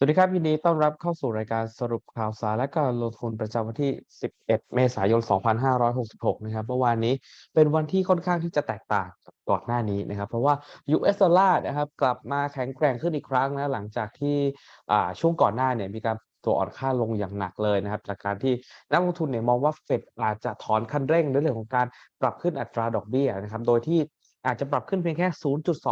สวัสดีครับยินดีต้อนรับเข้าสู่รายการสรุปข่าวสารและการลงทุนประจำวันที่ 11 เมษายน 2566 นะครับเมื่อวานนี้เป็นวันที่ค่อนข้างที่จะแตกต่างกับก่อนหน้านี้นะครับ เพราะว่า US ดอลลาร์นะครับกลับมาแข็งแกร่งขึ้นอีกครั้งนะหลังจากที่ช่วงก่อนหน้าเนี่ยมีการตัวอ่อนค่าลงอย่างหนักเลยนะครับจากการที่นักลงทุนเนี่ยมองว่าเฟดอาจจะถอนคันเร่งในเรื่องของการปรับขึ้นอัตราดอกเบี้ยนะครับโดยที่ อาจจะปรับขึ้นเพียงแค่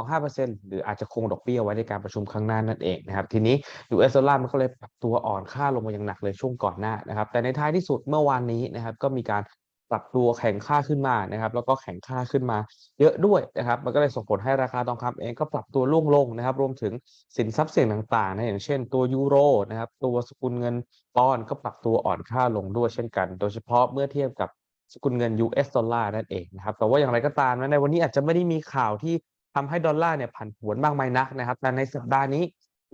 0.25%หรืออาจจะคงดอกเบี้ยไว้ในการประชุมครั้งหน้านั่นเองนะครับ ทีนี้ US ดอลลาร์มันก็เลยปรับตัวอ่อนค่าลงมาอย่างหนักเลยช่วงก่อนหน้านะครับ แต่ในท้ายที่สุดเมื่อวานนี้นะครับ ก็มีการปรับตัวแข็งค่าขึ้นมานะครับ แล้วก็แข็งค่าขึ้นมาเยอะด้วยนะครับ มันก็เลยส่งผลให้ราคาทองคำเองก็ปรับตัวร่วงลงนะครับ รวมถึงสินทรัพย์เสี่ยงต่างๆนะอย่างเช่นตัวยูโรนะครับ ตัวสกุลเงินปอนด์ก็ปรับตัวอ่อนค่าลงด้วยเช่นกัน โดยเฉพาะเมื่อเทียบกับ สกุลเงิน US ดอลลาร์นั่นเองนะครับแต่ว่าอย่างไรก็ตามนะในวันนี้อาจจะไม่ได้มีข่าวที่ทำให้ดอลลาร์เนี่ยผันผวนมากมายนักนะครับ แต่ในสัปดาห์นี้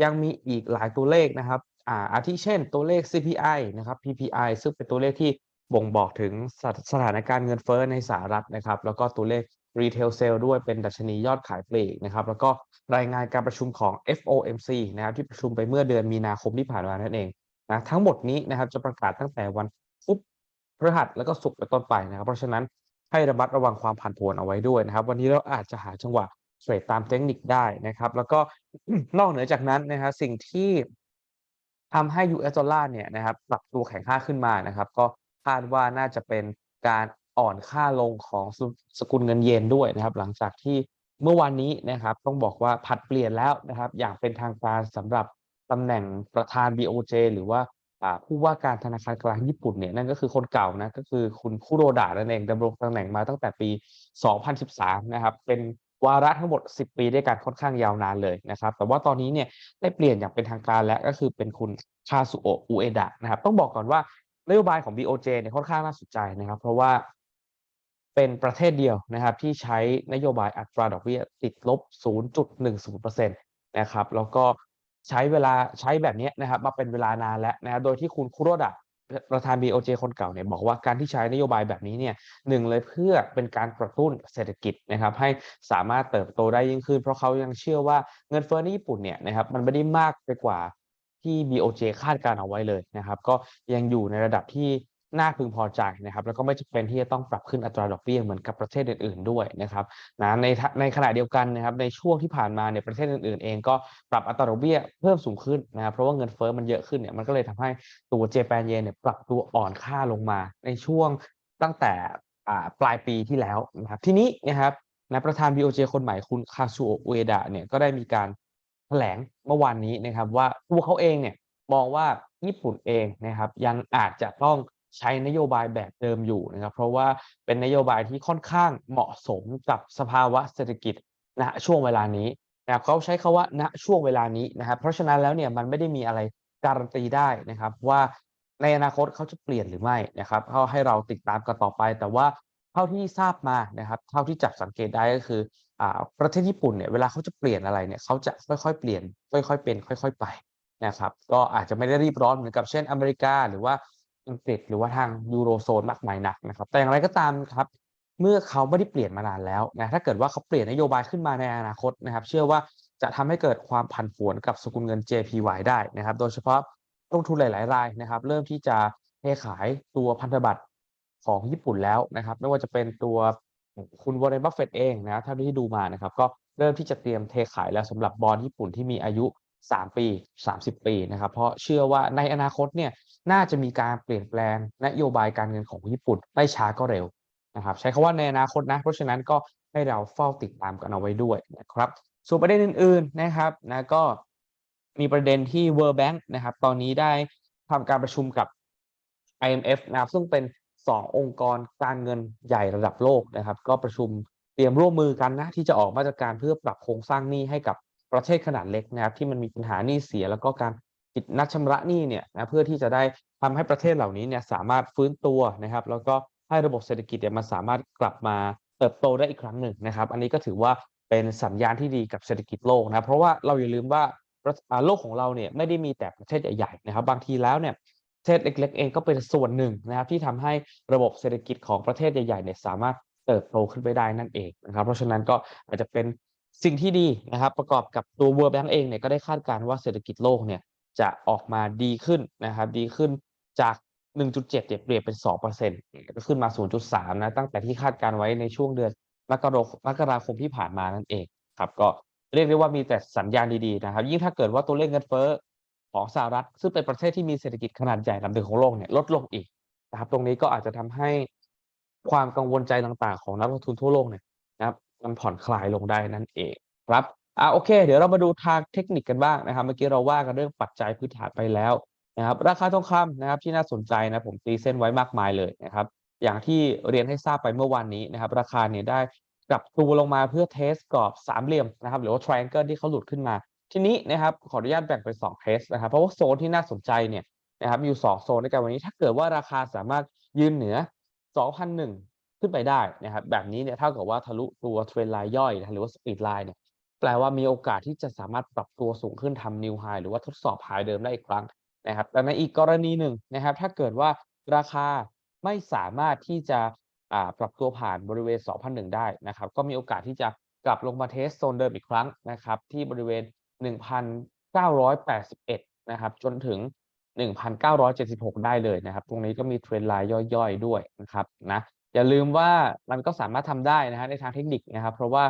ยังมีอีกหลายตัวเลขนะครับอ่าอาทิเช่นตัวเลข CPI นะครับ PPI ซึ่งเป็นตัวเลขที่บ่งบอกถึงสถสถานการณ์เงินเฟ้อในสหรัฐนะครับ แล้วก็ตัวเลข Retail Sale ด้วยเป็นดัชนียอดขายปลีกนะครับ แล้วก็รายงานการประชุมของ FOMC นะครับที่ประชุมไปเมื่อเดือนมีนาคมที่ผ่านมานั่นเองนะทั้งหมดนี้นะครับจะประกาศตั้งแต่วันพุธ พฤหัสแล้วก็ศุกร์เป็นต้นไปนะครับ เพราะฉะนั้นให้ระมัดระวังความผันผวนเอาไว้ด้วยนะครับ วันนี้เราอาจจะหาจังหวะเทรดตามเทคนิคได้นะครับ แล้วก็นอกเหนือจากนั้นนะครับสิ่งที่ทำให้ US ดอลลาร์เนี่ยนะครับปรับตัวแข็งค่าขึ้นมานะครับ ก็คาดว่าน่าจะเป็นการอ่อนค่าลงของสสกุลเงินเยนด้วยนะครับ หลังจากที่เมื่อวานนี้นะครับ ต้องบอกว่าผัดเปลี่ยนแล้วนะครับ อย่างเป็นทางการสำหรับตำแหน่งประธาน BOJ หรือว่า ผู้ว่าการธนาคารกลางญี่ปุ่นเนี่ยนั่นก็คือคนเก่านะก็คือคุณคุโรดะนั่นเองดำรงตำแหน่งมาตั้งแต่ปี 2013 นะครับ เป็นวาระทั้งหมด 10 ปีด้วยกันค่อนข้างยาวนานเลยนะครับ แต่ว่าตอนนี้เนี่ยได้เปลี่ยนอย่างเป็นทางการแล้วก็คือเป็นคุณคาซุโอะอุเอดะนะครับ ต้องบอกก่อนว่านโยบายของ BOJ เนี่ยค่อนข้างน่าสนใจนะครับ เพราะว่าเป็นประเทศเดียวนะครับที่ใช้นโยบายอัตราดอกเบี้ยติดลบ 0.10%นะครับแล้วก็ ใช้เวลาใช้แบบนี้นะครับมาเป็นเวลานานแล้วนะโดยที่คุณคุโรดะประธาน BOJ คนเก่าเนี่ยบอกว่าการที่ใช้นโยบายแบบนี้เนี่ยหนึ่งเลยเพื่อเป็นการกระตุ้นเศรษฐกิจนะครับให้สามารถเติบโตได้ยิ่งขึ้น เพราะเขายังเชื่อว่าเงินเฟ้อในญี่ปุ่นเนี่ยนะครับมันไม่ได้มากไปกว่าที่ BOJ คาดการเอาไว้เลยนะครับ ก็ยังอยู่ในระดับที่ น่าพึงพอใจนะครับแล้วก็ไม่จำเป็นที่จะต้องปรับขึ้นอัตราดอกเบี้ยเหมือนกับประเทศอื่นๆด้วยนะครับนะในในขณะเดียวกันนะครับในช่วงที่ผ่านมาเนี่ยประเทศอื่นๆ เองก็ปรับอัตราดอกเบี้ยเพิ่มสูงขึ้นนะครับเพราะว่าเงินเฟ้อมันเยอะขึ้นเนี่ยมันก็เลยทำให้ตัวเจแปนเยนเนี่ยปรับตัวอ่อนค่าลงมา ในช่วงตั้งแต่อ่าปลายปีที่แล้วนะครับทีนี้นะครับนะประธาน BOJ คนใหม่คุณคาซูโอเอดะเนี่ยก็ได้มีการแถลงเมื่อวานนี้นะครับว่าตัวเขาเองเนี่ยมองว่าญี่ปุ่นเองนะครับยังอาจจะต้อง ใช้นโยบายแบบเดิมอยู่นะครับเพราะว่าเป็นนโยบายที่ค่อนข้างเหมาะสมกับสภาวะเศรษฐกิจณช่วงเวลานี้นะครับเขาใช้คาว่าณช่วงเวลานี้นะครับเพราะฉะนั้นแล้วเนี่ยมันไม่ได้มีอะไรการันตีได้นะครับว่าในอนาคตเขาจะเปลี่ยนหรือไม่นะครับเขาให้เราติดตามกันต่อไป แต่ว่าเท่าที่ทราบมานะครับ เท่าที่จับสังเกตได้ก็คืออ่าประเทศญี่ปุ่นเนี่ยเวลาเขาจะเปลี่ยนอะไรเนี่ยเขาจะค่อยๆเปลี่ยน ค่อยๆเป็น ค่อย ๆ ไปนะครับ ก็อาจจะไม่ได้รีบร้อนเหมือนกับเช่นอเมริกา หรือว่า อังกฤษหรือว่าทางยูโรโซนมากมายนักนะครับ แต่อย่างไรก็ตามครับ เมื่อเขาไม่ได้เปลี่ยนมานานแล้วนะถ้าเกิดว่าเขาเปลี่ยนนโยบายขึ้นมาในอนาคตนะครับ เชื่อว่าจะทำให้เกิดความผันผวนกับสกุลเงิน JPY ได้นะครับ โดยเฉพาะลงทุนหลาย ๆ รายนะครับ เริ่มที่จะเทขายตัวพันธบัตรของญี่ปุ่นแล้วนะครับ ไม่ว่าจะเป็นตัวคุณวอร์เรนบัฟเฟตเองนะเท่าที่ดูมานะครับ ก็เริ่มที่จะเตรียมเทขายแล้วสำหรับบอลญี่ปุ่นที่มีอายุ 3 ปี 30 ปีนะครับ เพราะเชื่อว่าในอนาคตเนี่ย น่าจะมีการเปลี่ยนแปลงนโยบายการเงินของญี่ปุ่นไม่ช้าก็เร็วนะครับ ใช้คาว่าในอนาคตนะ เพราะฉะนั้นก็ให้เราเฝ้าติดตามกันเอาไว้ด้วยนะครับ ส่วนประเด็นอื่น ๆนะครับนะก็มีประเด็นที่ World Bank นะครับ ตอนนี้ได้ทำการประชุมกับ IMF นะครับ ซึ่งเป็น 2 องค์กรการเงินใหญ่ระดับโลกนะครับ ก็ประชุมเตรียมร่วมมือกันนะ ที่จะออกมาตรการเพื่อปรับโครงสร้างหนี้ให้กับประเทศขนาดเล็กนะครับ ที่มันมีปัญหาหนี้เสียแล้วก็การ ผิดนัดชำระหนี้เนี่ยนะเพื่อที่จะได้ทำให้ประเทศเหล่านี้เนี่ยสามารถฟื้นตัวนะครับ แล้วก็ให้ระบบเศรษฐกิจเนี่ยมันสามารถกลับมาเติบโตได้อีกครั้งหนึ่งนะครับ อันนี้ก็ถือว่าเป็นสัญญาณที่ดีกับเศรษฐกิจโลกนะเพราะว่าเราอย่าลืมว่าโลกของเราเนี่ยไม่ได้มีแต่ประเทศใหญ่ๆนะครับ บางทีแล้วเนี่ยประเทศเล็ก ๆ เองก็เป็นส่วนหนึ่งนะครับ ที่ทำให้ระบบเศรษฐกิจของประเทศใหญ่ๆเนี่ยสามารถเติบโตขึ้นไปได้นั่นเองนะครับ เพราะฉะนั้นก็อาจจะเป็นสิ่งที่ดีนะครับ ประกอบกับตัว World Bank เองเนี่ยก็ได้คาดการณ์ว่าเศรษฐกิจโลกเนี่ย จะออกมาดีขึ้นนะครับ ดีขึ้นจาก 1.7เนี่ยเปลี่ยนเป็น 2%ก็ขึ้นมา 0.3 นะ ตั้งแต่ที่คาดการไว้ในช่วงเดือนมกรมกราคมที่ผ่านมานั่นเองครับ ก็เรียกได้ว่ามีแต่สัญญาณดีๆนะครับ ยิ่งถ้าเกิดว่าตัวเลขเงินเฟ้อของสหรัฐ ซึ่งเป็นประเทศที่มีเศรษฐกิจขนาดใหญ่ลำดับของโลกเนี่ยลดลงอีกนะครับ ตรงนี้ก็อาจจะทำให้ความกังวลใจต่างๆ ของนักลงทุนทั่วโลกเนี่ยนะครับมันผ่อนคลายลงได้นั่นเองครับ อ่าโอเค เดี๋ยวเรามาดูทางเทคนิคกันบ้างนะครับ เมื่อกี้เราว่ากันเรื่องปัจจัยพื้นฐานไปแล้วนะครับ ราคาทองคำนะครับที่น่าสนใจนะผมตีเส้นไว้มากมายเลยนะครับ อย่างที่เรียนให้ทราบไปเมื่อวานนี้นะครับ ราคาเนี่ยได้กลับตัวลงมาเพื่อเทสกรอบสามเหลี่ยมนะครับ หรือว่า triangle ที่เขาหลุดขึ้นมา ทีนี้นะครับขออนุญาตแบ่งเป็น2เคสนะครับ เพราะว่าโซนที่น่าสนใจเนี่ยนะครับมีอยู่2โซนด้วยกันวันนี้ถ้าเกิดว่าราคาสามารถยืนเหนือ 2,001 ขึ้นไปได้นะครับแบบนี้เนี่ยเท่ากับว่าทะลุตัวเทรนไลน์ย่อยนะหรือว่าสปีดไลน์เนี่ย แปลว่ามีโอกาสที่จะสามารถปรับตัวสูงขึ้นทำนิวไฮหรือว่าทดสอบไฮเดิมได้อีกครั้งนะครับแต่ในอีกกรณีหนึ่งนะครับ ถ้าเกิดว่าราคาไม่สามารถที่จะปรับตัวผ่านบริเวณ 2,001 ได้นะครับ ก็มีโอกาสที่จะกลับลงมาเทสโซนเดิมอีกครั้งนะครับ ที่บริเวณ 1,981 นะครับ จนถึง 1,976 ได้เลยนะครับ ตรงนี้ก็มีเทรนไลน์ย่อยๆ ด้วยนะครับนะอย่าลืมว่ามันก็สามารถทำได้นะครับในทางเทคนิคนะครับ เพราะว่า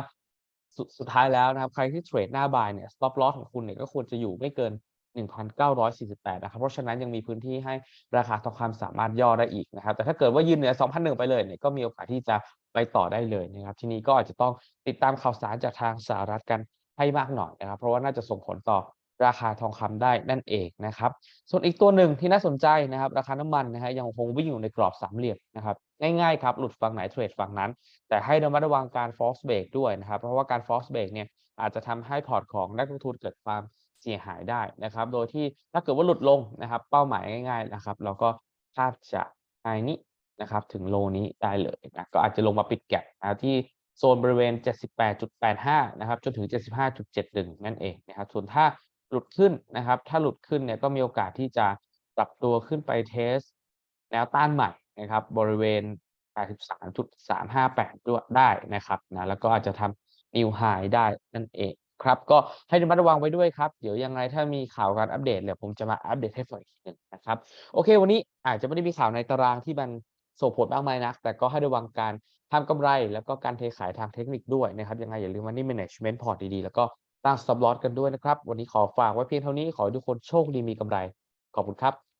สุดสุดท้ายแล้วนะครับ ใครที่เทรดหน้าบายเนี่ย stop loss ของคุณเนี่ยก็ควรจะอยู่ไม่เกิน 1,948 นะครับ เพราะฉะนั้นยังมีพื้นที่ให้ราคาทองคำสามารถย่อได้อีกนะครับ แต่ถ้าเกิดว่ายืนเหนือ 2,001 ไปเลยเนี่ยก็มีโอกาสที่จะไปต่อได้เลยนะครับ ทีนี้ก็อาจจะต้องติดตามข่าวสารจากทางสหรัฐกันให้มากหน่อยนะครับ เพราะว่าน่าจะส่งผลต่อ ราคาทองคำได้นั่นเองนะครับ ส่วนอีกตัวหนึ่งที่น่าสนใจนะครับ ราคาน้ำมันนะฮะยังคงวิ่งอยู่ในกรอบสามเหลี่ยมนะครับง่ายๆครับหลุดฝั่งไหนเทรดฝั่งนั้น แต่ให้ระมัดระวังการ false break ด้วยนะครับ เพราะว่าการ false break เนี่ยอาจจะทำให้พอร์ตของนักลงทุนเกิดความเสียหายได้นะครับ โดยที่ถ้าเกิดว่าหลุดลงนะครับ เป้าหมายง่าย ๆนะครับ เราก็คาดจะไฮนี้นะครับถึงโลนี้ได้เลยนะก็อาจจะลงมาปิดแก็บนะที่โซนบริเวณ 78.85 นะครับ จนถึง 75.71 นั่นเองนะครับ ส่วนถ้า หลุดขึ้นนะครับ ถ้าหลุดขึ้นเนี่ยก็มีโอกาสที่จะปรับตัวขึ้นไปเทส แนวต้านใหม่นะครับ บริเวณ 83.358 ด้วยได้นะครับนะแล้วก็อาจจะทำ new high ได้นั่นเองครับ ก็ให้ระมัดระวังไว้ด้วยครับ เดี๋ยวยังไงถ้ามีข่าวการอัปเดตเนี่ยผมจะมาอัปเดตให้ฟังอีกทีหนึ่งนะครับ โอเค วันนี้อาจจะไม่ได้มีข่าวในตารางที่มันส่งผลมากมายนัก แต่ก็ให้ระวังการทำกำไร แล้วก็การเทขายทางเทคนิคด้วยนะครับ ยังไงอย่าลืม Money Management Port ดีๆ แล้วก็ ตั้งสต็อปลอสกันด้วยนะครับ วันนี้ขอฝากไว้เพียงเท่านี้ขอให้ทุกคนโชคดีมีกำไร ขอบคุณครับ